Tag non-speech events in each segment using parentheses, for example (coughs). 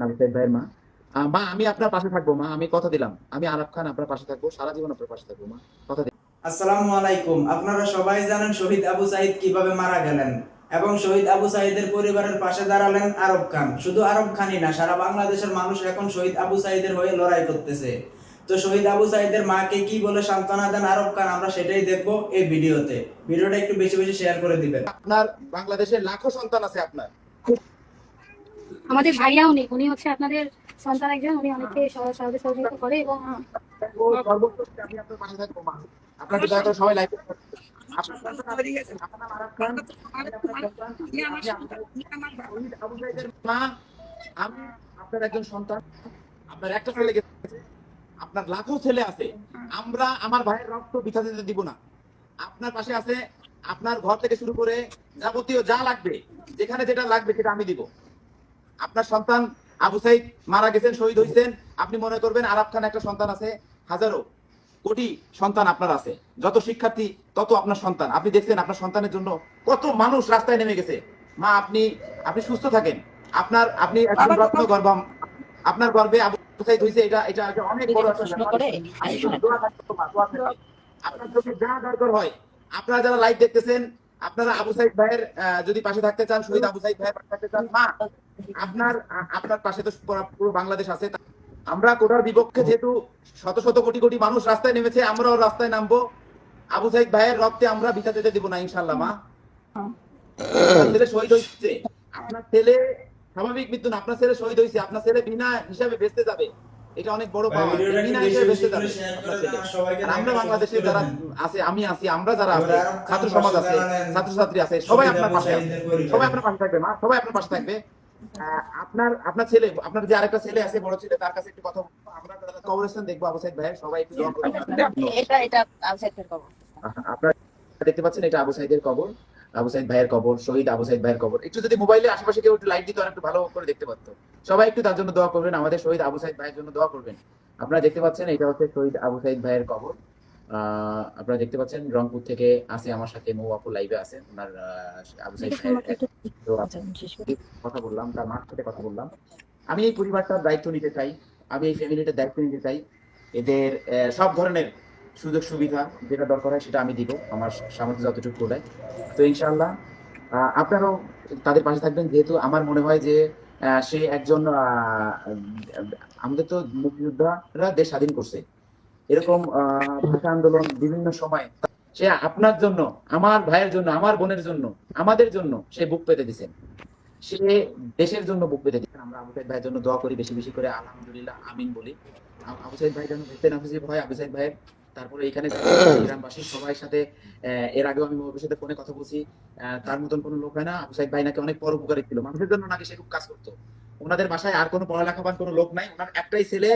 ভাইয়ের মা। মা আমি আপনার পাশে থাকব মা আমি কথা দিলাম। আমি আরব খান আপনার পাশে থাকব সারা জীবন আপনার পাশে থাকব মা কথা দিলাম। আসসালামু আলাইকুম। আপনারা সবাই জানেন শহীদ আবু সাইদ কীভাবে মারা গেলেন এবং শহীদ আবু সাইদের পরিবারের পাশে দাঁড়ালেন আরব খান। শুধু আরব খানই না সারা বাংলাদেশের মানুষ এখন শহীদ আবু সাইদের হয়ে লড়াই করতেছে। তো শহীদ আবু সাইদের মাকে কি বলে সান্ত্বনা দেন আরব খান আমরা সেটাই দেখব এই ভিডিওতে। ভিডিওটা একটু বেশি বেশি শেয়ার করে দিবেন। আপনার বাংলাদেশে লাখো সন্তান আছে আপনার। আমাদের ভাইয়া উনি উনি হচ্ছে আপনাদের সন্তান একজন, উনি অনেককে সহ- সহযোগিতা করে এবং সন্তান আপনার একটা আপনার লাখো ছেলে আছে, আমরা আমার ভাইয়ের রক্ত বিছা দিতে দিব না। আপনার পাশে আছে, আপনার ঘর থেকে শুরু করে যাবতীয় যা লাগবে, যেখানে যেটা লাগবে সেটা আমি দিব। আপনার সন্তান আবু সাইদ মারা গেছেন শহীদ হয়েছেন আপনি মনে করবেন আরাব খান একটা সন্তান আছে হাজারো কোটি সন্তান আপনার আছে। যত শিক্ষার্থী তত আপনার সন্তান। আপনি দেখছেন আপনার সন্তানের জন্য কত মানুষ রাস্তায় নেমে গেছে। মা আপনি আপনি সুস্থ থাকেন। আপনার আপনি একজন রত্ন গর্ভম আপনার গর্বে আবু সাইদ হয়েছে এটা এটা অনেক বড়। আপনার চোখে যা দরকার হয়। আপনারা যারা লাইভ দেখতেছেন আপনারা আবু সাইদ ভাইয়ের যদি পাশে থাকতে চান, শহীদ আবু সাইদ ভাইয়ের পাশে থাকতে চান, মা, আপনার আপনার পাশে তো পুরো- বাংলাদেশ আছে। আমরা কোটার বিপক্ষে যেহেতু শত শত কোটি কোটি মানুষ রাস্তায় নেমেছে, আমরাও রাস্তায় নামবো। আবু সাইদ ভাইয়ের রক্তে আমরা বিছা যেতে দিব না ইনশাল্লাহ মা। ছেলে শহীদ হয়েছে। আপনার ছেলে স্বাভাবিক মৃত্যু না, আপনার ছেলে শহীদ হয়েছে। আপনার ছেলে বিনা হিসাবে বেঁচতে যাবে। এটা অনেক বড় পাওয়া। বিনা হিসাবে যাবে আর আমরা বাংলাদেশে যারা আছে আমি আছি আমরা যারা আছে ছাত্র সমাজ আছে আছে সবাই আপনার পাশে আছে সবাই আপনার পাশে থাকবে মা সবাই আপনার পাশে থাকবে। আপনার আপনার ছেলে আপনার যে আরেকটা ছেলে আছে বড় ছেলে তার কাছে একটু কথা বলব। আমরা কবরস্থান দেখব আবু সাইদ ভাই সবাই একটু দোয়া করবেন। এটা এটা খবর আপনারা দেখতে পাচ্ছেন এটা আবু সাইদের কবর। আবু সাইদ ভাইয়ের কবর শহীদ আবু সাইদ ভাইয়ের কবর। একটু যদি আশেপাশে কেউ একটু লাইট দিত একটু ভালো করে দেখতে পারতো। সবাই একটু তার জন্য দোয়া করবেন আমাদের শহীদ আবু সাইদ ভাইয়ের জন্য দোয়া করবেন। আপনারা দেখতে পাচ্ছেন এটা হচ্ছে শহীদ আবু সাইদ ভাইয়ের কবর। আপনারা দেখতে পাচ্ছেন রংপুর থেকে আছে আমার সাথে মৌ আপু লাইভে আছে ওনার আবু সাইদ কথা বললাম তার মার সাথে কথা বললাম। আমি এই পরিবারটার দায়িত্ব নিতে চাই আমি এই ফ্যামিলিটার দায়িত্ব নিতে চাই। এদের সব ধরনের সুযোগ সুবিধা যেটা দরকার হয় সেটা আমি দিব, আমার সামর্থ্য যতটুকু করে তো ইনশাআল্লাহ আপনারাও তাদের পাশে থাকবেন। যেহেতু আমার মনে হয় যে সে একজন আমাদের তো মুক্তিযোদ্ধারা দেশ স্বাধীন করছে। এরকম ভাষা আন্দোলন বিভিন্ন সময়, সে আপনার জন্য, আমার ভাইয়ের জন্য, আমার বোনের জন্য, আমাদের জন্য সে বুক পেতে দিছেন সে দেশের জন্য বুক পেতে দিচ্ছেন আমরা আবু সাইদ ভাইয়ের জন্য দোয়া করি, বেশি বেশি করে আলহামদুলিল্লাহ, আমিন বলি। আবু সাইদ ভাই যেন হয় আবু সাইদ ভাইয়ের তারপরে এখানে (coughs) গ্রামবাসী সবাই সাথে এর আগেও আমি মহবের সাথে ফোনে কথা বলছি তার মতন কোনো লোক হয় না। আবু সাইদ ভাই নাকি অনেক পরোপকারী ছিল। মানুষের জন্য নাকি সে খুব কাজ করতো। ওনাদের বাসায় আর কোনো পড়ালেখা পান কোনো লোক নাই। ওনার একটাই ছেলে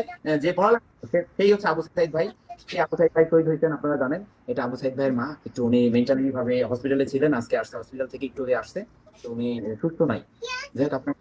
যে পড়ালেখা সেই হচ্ছে আবু সাইদ ভাই। সেই আবু সাইদ ভাই শহীদ হয়েছেন আপনারা জানেন। এটা আবু সাহেব ভাইয়ের মা। একটু উনি মেন্টালি ভাবে হসপিটালে ছিলেন। আজকে আসছে হসপিটাল থেকে একটু হয়ে আসছে। তো উনি সুস্থ নাই। যাই হোক আপনার